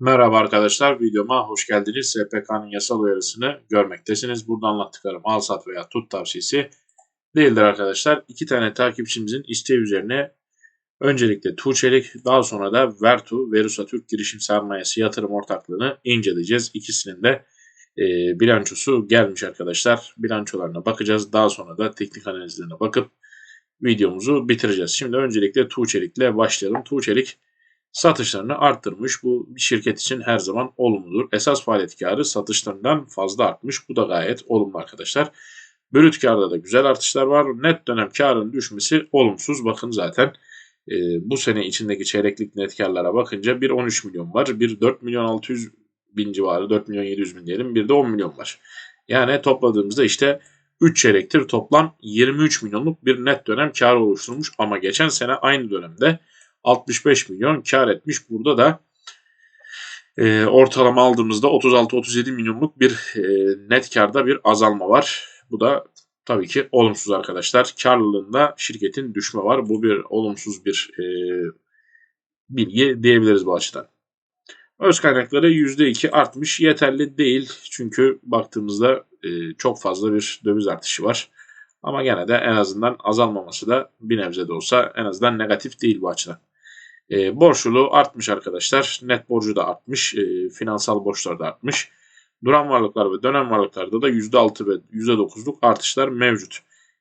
Merhaba arkadaşlar, videoma hoş geldiniz. SPK'nın yasal uyarısını görmektesiniz. Burada anlattıklarım al sat veya tut tavsiyesi değildir arkadaşlar. İki tane takipçimizin isteği üzerine öncelikle Tuğçelik, daha sonra da Vertu, Verusa Türk Girişim Sermayesi Yatırım Ortaklığı'nı inceleyeceğiz. İkisinin de e, bilançosu gelmiş arkadaşlar. Bilançolarına bakacağız. Daha sonra da teknik analizlerine bakıp videomuzu bitireceğiz. Şimdi öncelikle Tuğçelik'le başlayalım. Tuğçelik satışlarını arttırmış. Bu bir şirket için her zaman olumludur. Esas faaliyet karı satışlarından fazla artmış. Bu da gayet olumlu arkadaşlar. Brüt karda da güzel artışlar var. Net dönem karın düşmesi olumsuz. Bakın zaten e, bu sene içindeki çeyreklik net karlara bakınca bir 13 milyon var. Bir 4 milyon 600 bin civarı 4 milyon 700 bin diyelim. Bir de 10 milyon var. Yani topladığımızda işte 3 çeyrektir toplam 23 milyonluk bir net dönem kar oluşturmuş. Ama geçen sene aynı dönemde 65 milyon kar etmiş. Burada da e, ortalama aldığımızda 36-37 milyonluk bir e, net karda bir azalma var. Bu da tabii ki olumsuz arkadaşlar. Karlılığında şirketin düşme var. Bu bir olumsuz bir e, bilgi diyebiliriz bu açıdan. Öz kaynakları %2 artmış. Yeterli değil. Çünkü baktığımızda e, çok fazla bir döviz artışı var. Ama gene de en azından azalmaması da bir nebze de olsa en azından negatif değil bu açıdan. E, borçluluğu artmış arkadaşlar. Net borcu da artmış. E, finansal borçlar da artmış. Duran varlıklar ve dönem varlıklarda da %6 ve %9'luk artışlar mevcut.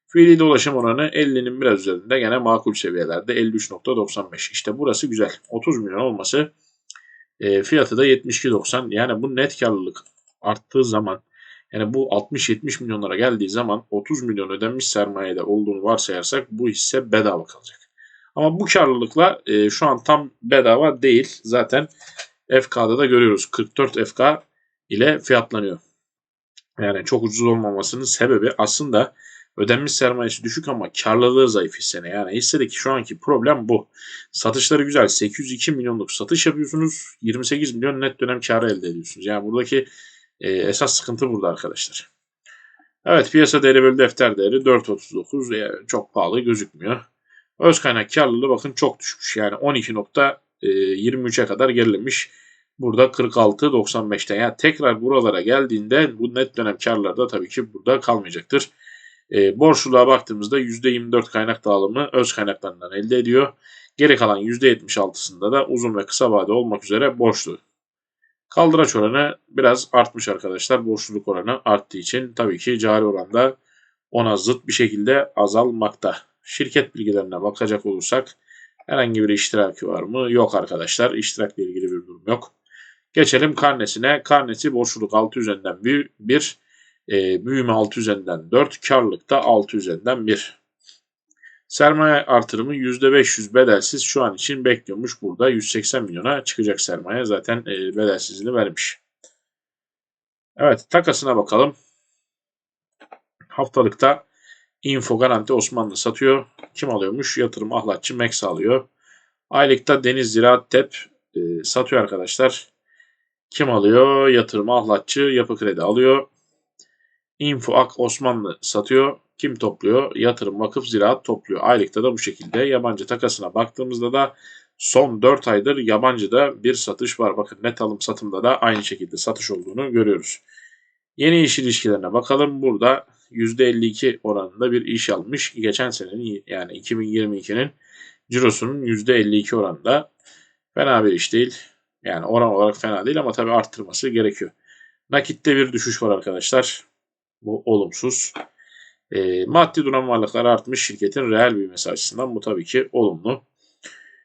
Fiili dolaşım oranı 50'nin biraz üzerinde gene makul seviyelerde 53.95. İşte burası güzel. 30 milyon olması e, fiyatı da 72.90. Yani bu net karlılık arttığı zaman yani bu 60-70 milyonlara geldiği zaman 30 milyon ödenmiş sermayede olduğunu varsayarsak bu hisse bedava kalacak. Ama bu karlılıkla e, şu an tam bedava değil. Zaten FK'da da görüyoruz. 44 FK ile fiyatlanıyor. Yani çok ucuz olmamasının sebebi aslında ödenmiş sermayesi düşük ama karlılığı zayıf hissene. Yani hissedeki şu anki problem bu. Satışları güzel. 802 milyonluk satış yapıyorsunuz. 28 milyon net dönem karı elde ediyorsunuz. Yani buradaki e, esas sıkıntı burada arkadaşlar. Evet piyasa değeri bölü defter değeri 4.39. Yani çok pahalı gözükmüyor. Öz kaynak karlılığı bakın çok düşmüş. Yani 12.23'e kadar gerilemiş. Burada 46.95'ten yani tekrar buralara geldiğinde bu net dönem karları da tabii ki burada kalmayacaktır. E, borçluluğa baktığımızda %24 kaynak dağılımı öz kaynaklarından elde ediyor. Geri kalan %76'sında da uzun ve kısa vade olmak üzere borçlu. Kaldıraç oranı biraz artmış arkadaşlar. Borçluluk oranı arttığı için tabii ki cari oranda ona zıt bir şekilde azalmakta. Şirket bilgilerine bakacak olursak herhangi bir iştiraki var mı? Yok arkadaşlar. İştirakla ilgili bir durum yok. Geçelim karnesine. Karnesi borçluluk 6 üzerinden 1, 1 e, büyüme 6 üzerinden 4, karlılık da 6 üzerinden 1. Sermaye artırımı %500 bedelsiz şu an için bekliyormuş. Burada 180 milyona çıkacak sermaye zaten e, bedelsizliğini vermiş. Evet takasına bakalım. Haftalıkta Info Garanti Osmanlı satıyor. Kim alıyormuş? Yatırım Ahlatçı Max alıyor. Aylıkta Deniz Ziraat Tep e, satıyor arkadaşlar. Kim alıyor? Yatırım Ahlatçı Yapı Kredi alıyor. Info Ak Osmanlı satıyor. Kim topluyor? Yatırım Vakıf Ziraat topluyor. Aylıkta da bu şekilde. Yabancı takasına baktığımızda da son 4 aydır yabancıda bir satış var. Bakın net alım satımda da aynı şekilde satış olduğunu görüyoruz. Yeni iş ilişkilerine bakalım. Burada %52 oranında bir iş almış. Geçen senenin yani 2022'nin cirosunun %52 oranında fena bir iş değil. Yani oran olarak fena değil ama tabii arttırması gerekiyor. Nakitte bir düşüş var arkadaşlar. Bu olumsuz. E, maddi duran varlıklar artmış şirketin reel büyümesi açısından bu tabii ki olumlu.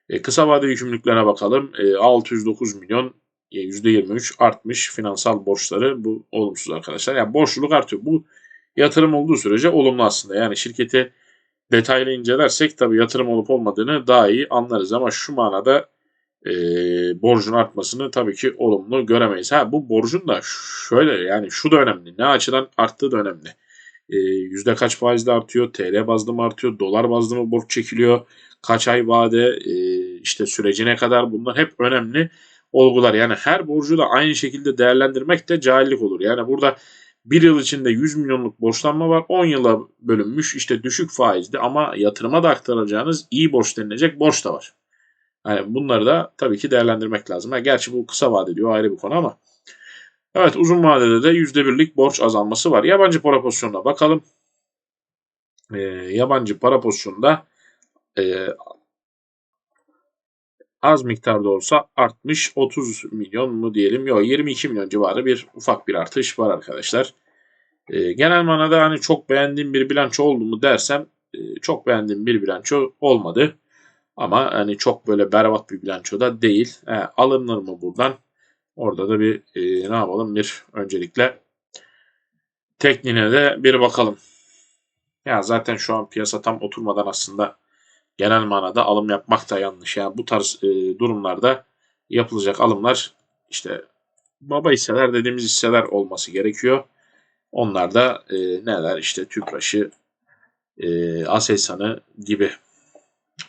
E, kısa vade yükümlülüklerine bakalım. E, 609 milyon %23 artmış finansal borçları. Bu olumsuz arkadaşlar. Yani borçluluk artıyor. Bu yatırım olduğu sürece olumlu aslında. Yani şirketi detaylı incelersek tabii yatırım olup olmadığını daha iyi anlarız ama şu manada e, borcun artmasını tabii ki olumlu göremeyiz. Ha bu borcun da şöyle yani şu da önemli. Ne açıdan arttığı da önemli. E, yüzde kaç faizle artıyor? TL bazlı mı artıyor? Dolar bazlı mı borç çekiliyor? Kaç ay vade? E, işte sürecine kadar bunlar hep önemli olgular. Yani her borcu da aynı şekilde değerlendirmek de cahillik olur. Yani burada bir yıl içinde 100 milyonluk borçlanma var. 10 yıla bölünmüş işte düşük faizli ama yatırıma da aktaracağınız iyi borç denilecek borç da var. Yani bunları da tabii ki değerlendirmek lazım. Ha, gerçi bu kısa vadeli o ayrı bir konu ama. Evet uzun vadede de %1'lik borç azalması var. Yabancı para pozisyonuna bakalım. Ee, yabancı para pozisyonunda e, az miktarda olsa artmış 30 milyon mu diyelim yok 22 milyon civarı bir ufak bir artış var arkadaşlar. E, genel manada hani çok beğendiğim bir bilanço oldu mu dersem e, çok beğendiğim bir bilanço olmadı. Ama hani çok böyle berbat bir bilanço da değil. E, alınır mı buradan? Orada da bir e, ne yapalım bir öncelikle tekniğine de bir bakalım. Ya zaten şu an piyasa tam oturmadan aslında genel manada alım yapmak da yanlış. Yani bu tarz e, durumlarda yapılacak alımlar işte baba hisseler dediğimiz hisseler olması gerekiyor. Onlar da e, neler işte Tüpraş'ı, e, Aselsan'ı gibi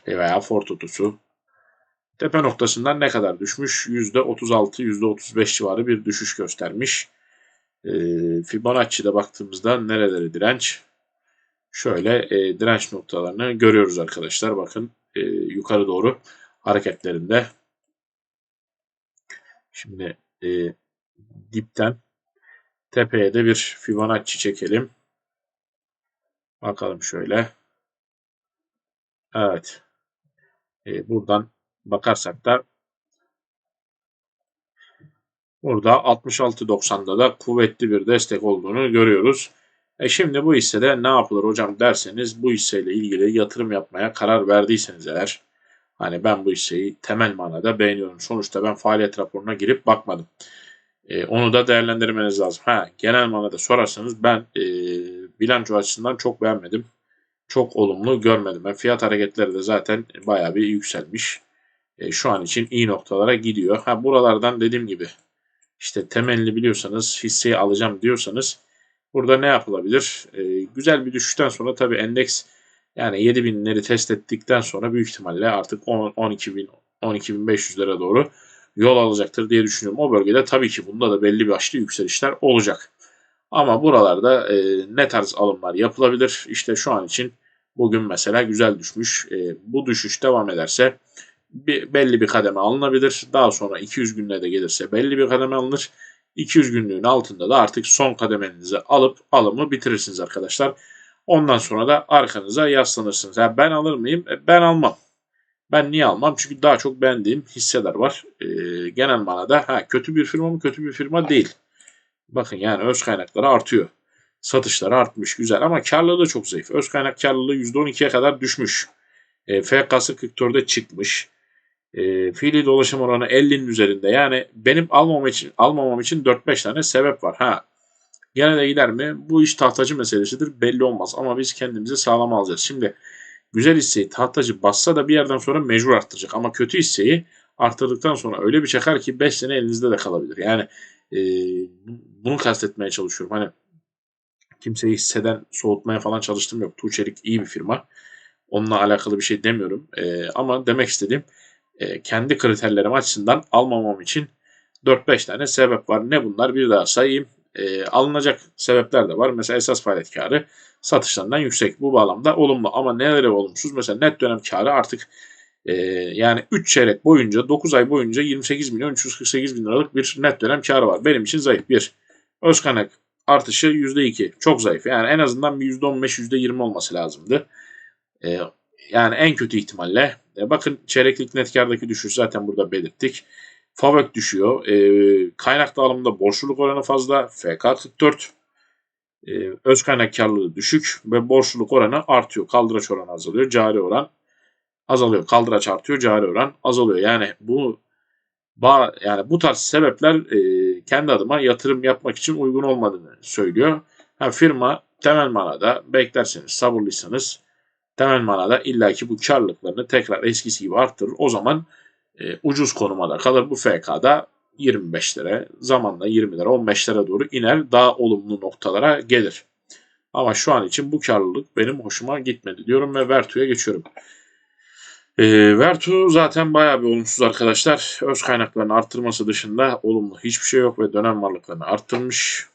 veya Fortut'usu tepe noktasından ne kadar düşmüş? %36, %35 civarı bir düşüş göstermiş. E, Fibonacci'de baktığımızda nereleri direnç? Şöyle e, direnç noktalarını görüyoruz arkadaşlar. Bakın e, yukarı doğru hareketlerinde. Şimdi e, dipten tepeye de bir Fibonacci çekelim. Bakalım şöyle. Evet. E, buradan bakarsak da burada 66.90'da da kuvvetli bir destek olduğunu görüyoruz. E şimdi bu hissede ne yapılır hocam derseniz bu hisseyle ilgili yatırım yapmaya karar verdiyseniz eğer hani ben bu hisseyi temel manada beğeniyorum. Sonuçta ben faaliyet raporuna girip bakmadım. E, onu da değerlendirmeniz lazım. Ha, genel manada sorarsanız ben e, bilanço açısından çok beğenmedim. Çok olumlu görmedim. Ben fiyat hareketleri de zaten bayağı bir yükselmiş. E, şu an için iyi noktalara gidiyor. Ha buralardan dediğim gibi işte temelli biliyorsanız hisseyi alacağım diyorsanız Burada ne yapılabilir? E, güzel bir düşüşten sonra tabii endeks yani 7000'leri test ettikten sonra büyük ihtimalle artık 12.000 12.500'lere doğru yol alacaktır diye düşünüyorum. O bölgede tabii ki bunda da belli başlı yükselişler olacak. Ama buralarda e, ne tarz alımlar yapılabilir? İşte şu an için bugün mesela güzel düşmüş. E, bu düşüş devam ederse bir, belli bir kademe alınabilir. Daha sonra 200 günde de gelirse belli bir kademe alınır. 200 günlüğün altında da artık son kademenizi alıp alımı bitirirsiniz arkadaşlar. Ondan sonra da arkanıza yaslanırsınız. Yani ben alır mıyım? E, ben almam. Ben niye almam? Çünkü daha çok beğendiğim hisseler var. E, genel manada ha, kötü bir firma mı? Kötü bir firma değil. Bakın yani öz kaynakları artıyor. Satışları artmış güzel ama karlılığı çok zayıf. Öz kaynak karlılığı %12'ye kadar düşmüş. E, FK'sı 44'e çıkmış e, fiili dolaşım oranı 50'nin üzerinde. Yani benim almamam için almamam için 4-5 tane sebep var. Ha gene de gider mi? Bu iş tahtacı meselesidir. Belli olmaz ama biz kendimizi sağlam alacağız. Şimdi güzel hisseyi tahtacı bassa da bir yerden sonra mecbur arttıracak. Ama kötü hisseyi arttırdıktan sonra öyle bir çakar ki 5 sene elinizde de kalabilir. Yani e, bunu kastetmeye çalışıyorum. Hani kimseyi hisseden soğutmaya falan çalıştım yok. Tuğçelik iyi bir firma. Onunla alakalı bir şey demiyorum. E, ama demek istediğim e, kendi kriterlerim açısından almamam için 4-5 tane sebep var. Ne bunlar? Bir daha sayayım. E, alınacak sebepler de var. Mesela esas faaliyet karı satışlarından yüksek. Bu bağlamda olumlu ama neleri olumsuz? Mesela net dönem karı artık e, yani 3 çeyrek boyunca 9 ay boyunca 28 milyon 348 bin liralık bir net dönem karı var. Benim için zayıf. Bir. Öz kaynak artışı %2. Çok zayıf. Yani en azından bir %15 %20 olması lazımdı. E, yani en kötü ihtimalle e, bakın çeyreklik net kardaki düşüş zaten burada belirttik. FAVÖK düşüyor. E, kaynak dağılımında borçluluk oranı fazla. FK 44. E, öz kaynak karlılığı düşük ve borçluluk oranı artıyor. Kaldıraç oranı azalıyor. Cari oran azalıyor. Kaldıraç artıyor. Cari oran azalıyor. Yani bu yani bu tarz sebepler e, kendi adıma yatırım yapmak için uygun olmadığını söylüyor. Ha, firma temel manada beklerseniz, sabırlıysanız temel manada illaki bu karlılıklarını tekrar eskisi gibi arttırır. O zaman e, ucuz konumada kalır. Bu FK'da 25'lere zamanla 20'lere 15'lere doğru iner. Daha olumlu noktalara gelir. Ama şu an için bu karlılık benim hoşuma gitmedi diyorum ve Vertu'ya geçiyorum. E, Vertu zaten bayağı bir olumsuz arkadaşlar. Öz kaynaklarını arttırması dışında olumlu hiçbir şey yok ve dönem varlıklarını arttırmış.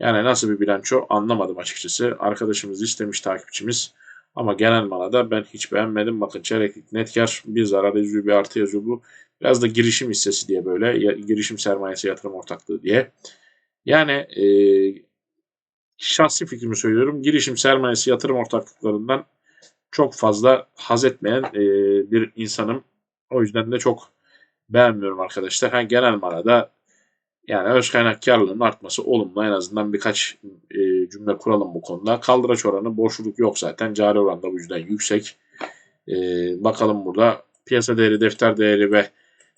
Yani nasıl bir bilanço anlamadım açıkçası. Arkadaşımız istemiş takipçimiz Ama genel manada ben hiç beğenmedim. Bakın çeyreklik net kar bir zarar yazıyor bir artı yazıyor bu. Biraz da girişim hissesi diye böyle girişim sermayesi yatırım ortaklığı diye. Yani e, şahsi fikrimi söylüyorum. Girişim sermayesi yatırım ortaklıklarından çok fazla haz etmeyen e, bir insanım. O yüzden de çok beğenmiyorum arkadaşlar. Ha, genel manada yani öz kaynak karlılığının artması olumlu. En azından birkaç e, cümle kuralım bu konuda. Kaldıraç oranı boşluk yok zaten. Cari oran da bu yüzden yüksek. E, bakalım burada piyasa değeri, defter değeri ve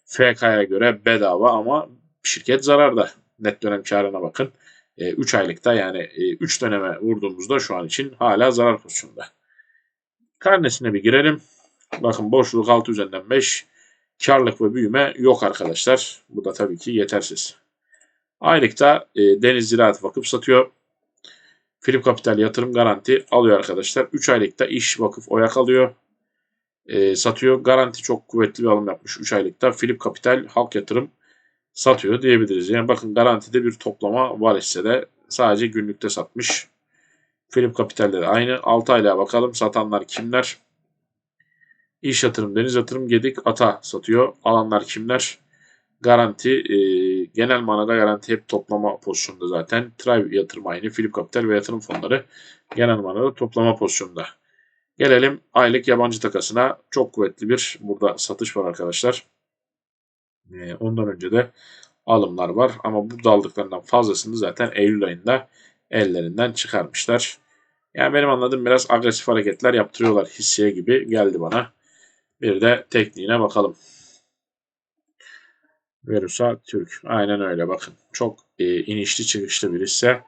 FK'ya göre bedava ama şirket zararda. Net dönem karına bakın. 3 e, aylıkta yani 3 e, döneme vurduğumuzda şu an için hala zarar pozisyonunda. Karnesine bir girelim. Bakın boşluk 6 üzerinden 5. Karlık ve büyüme yok arkadaşlar. Bu da tabii ki yetersiz. Aylıkta e, Deniz Ziraat Vakıf satıyor. Film Kapital Yatırım Garanti alıyor arkadaşlar. 3 aylıkta İş Vakıf Oyak alıyor. E, satıyor. Garanti çok kuvvetli bir alım yapmış 3 aylıkta. Filip Kapital Halk Yatırım satıyor diyebiliriz. Yani bakın garantide bir toplama var ise de sadece günlükte satmış. Filip Kapital'de de aynı. 6 aylığa bakalım satanlar kimler? İş yatırım, deniz yatırım, Gedik, Ata satıyor. Alanlar kimler? Garanti, e, genel manada garanti hep toplama pozisyonunda zaten. Tribe yatırım aynı, Filip Kapital ve yatırım fonları genel manada toplama pozisyonunda. Gelelim aylık yabancı takasına. Çok kuvvetli bir burada satış var arkadaşlar. E, ondan önce de alımlar var. Ama burada aldıklarından fazlasını zaten Eylül ayında ellerinden çıkarmışlar. Yani benim anladığım biraz agresif hareketler yaptırıyorlar hisseye gibi geldi bana. Bir de tekniğine bakalım. Verusa Türk. Aynen öyle bakın. Çok e, inişli çıkışlı bir hisse.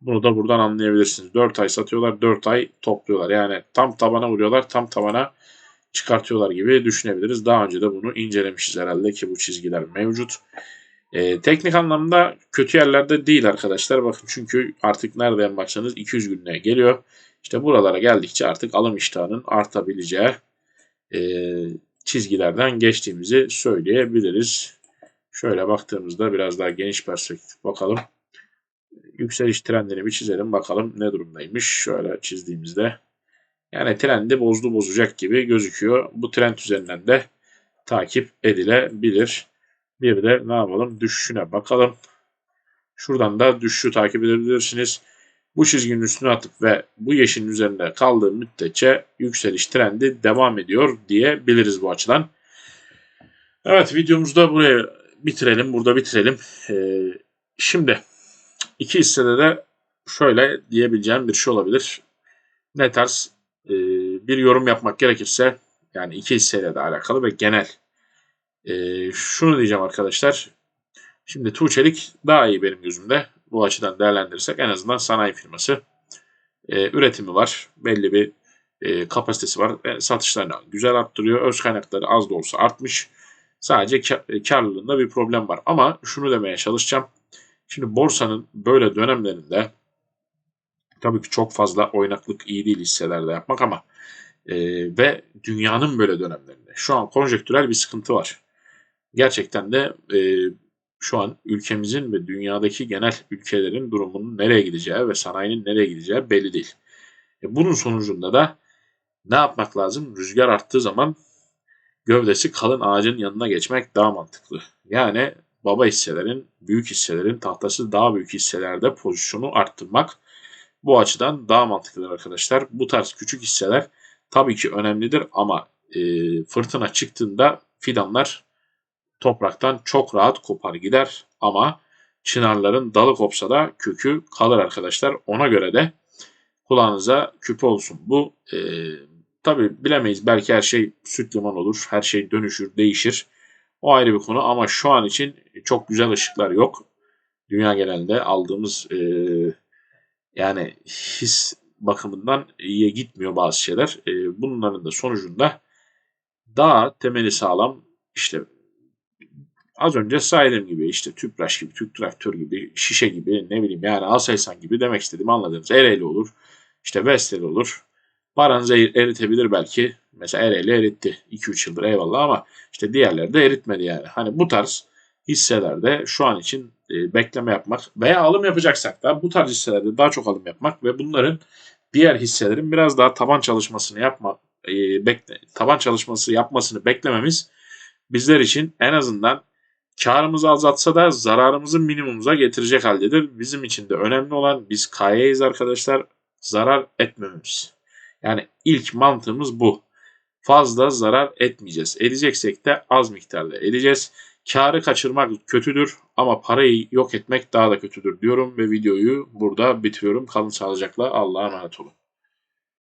Bunu da buradan anlayabilirsiniz. 4 ay satıyorlar, 4 ay topluyorlar. Yani tam tabana vuruyorlar, tam tabana çıkartıyorlar gibi düşünebiliriz. Daha önce de bunu incelemişiz herhalde ki bu çizgiler mevcut. E, teknik anlamda kötü yerlerde değil arkadaşlar. Bakın çünkü artık nereden baksanız 200 günlüğe geliyor. İşte buralara geldikçe artık alım iştahının artabileceği e, çizgilerden geçtiğimizi söyleyebiliriz. Şöyle baktığımızda biraz daha geniş perspektif bakalım. Yükseliş trendini bir çizelim bakalım ne durumdaymış. Şöyle çizdiğimizde yani trendi bozdu bozacak gibi gözüküyor. Bu trend üzerinden de takip edilebilir. Bir de ne yapalım düşüşüne bakalım. Şuradan da düşüşü takip edebilirsiniz. Bu çizginin üstüne atıp ve bu yeşilin üzerinde kaldığı müddetçe yükseliş trendi devam ediyor diyebiliriz bu açıdan. Evet videomuzu da buraya bitirelim. Burada bitirelim. Ee, şimdi iki hissede de şöyle diyebileceğim bir şey olabilir. Ne tarz e, bir yorum yapmak gerekirse yani iki hisseyle de alakalı ve genel e, şunu diyeceğim arkadaşlar. Şimdi Tuğçelik daha iyi benim gözümde. Bu açıdan değerlendirirsek en azından sanayi firması. E, üretimi var. Belli bir e, kapasitesi var. E, satışlarını güzel arttırıyor. Öz kaynakları az da olsa artmış. Sadece kar, e, karlılığında bir problem var. Ama şunu demeye çalışacağım. Şimdi borsanın böyle dönemlerinde tabii ki çok fazla oynaklık iyi değil hisselerde yapmak ama e, ve dünyanın böyle dönemlerinde şu an konjektürel bir sıkıntı var. Gerçekten de e, şu an ülkemizin ve dünyadaki genel ülkelerin durumunun nereye gideceği ve sanayinin nereye gideceği belli değil. E, bunun sonucunda da ne yapmak lazım? Rüzgar arttığı zaman gövdesi kalın ağacın yanına geçmek daha mantıklı. Yani baba hisselerin, büyük hisselerin tahtası daha büyük hisselerde pozisyonu arttırmak bu açıdan daha mantıklıdır arkadaşlar. Bu tarz küçük hisseler tabii ki önemlidir ama e, fırtına çıktığında fidanlar topraktan çok rahat kopar gider ama çınarların dalı kopsa da kökü kalır arkadaşlar. Ona göre de kulağınıza küpe olsun. Bu e, tabi bilemeyiz. Belki her şey süt liman olur. Her şey dönüşür, değişir. O ayrı bir konu ama şu an için çok güzel ışıklar yok. Dünya genelinde aldığımız e, yani his bakımından iyiye gitmiyor bazı şeyler. E, bunların da sonucunda daha temeli sağlam işte az önce saydığım gibi işte Tüpraş gibi, Türk Traktör gibi, Şişe gibi ne bileyim yani Aselsan gibi demek istediğimi anladınız. Ereğli olur, işte Vestel olur. Paranızı eritebilir belki. Mesela Ereğli eritti 2-3 yıldır eyvallah ama işte diğerleri de eritmedi yani. Hani bu tarz hisselerde şu an için e, bekleme yapmak veya alım yapacaksak da bu tarz hisselerde daha çok alım yapmak ve bunların diğer hisselerin biraz daha taban çalışmasını yapma e, bekle, taban çalışması yapmasını beklememiz bizler için en azından karımızı azaltsa da zararımızı minimumuza getirecek haldedir. Bizim için de önemli olan biz KY'yiz arkadaşlar zarar etmememiz. Yani ilk mantığımız bu. Fazla zarar etmeyeceğiz. Edeceksek de az miktarda edeceğiz. Karı kaçırmak kötüdür ama parayı yok etmek daha da kötüdür diyorum ve videoyu burada bitiriyorum. Kalın sağlıcakla Allah'a emanet olun.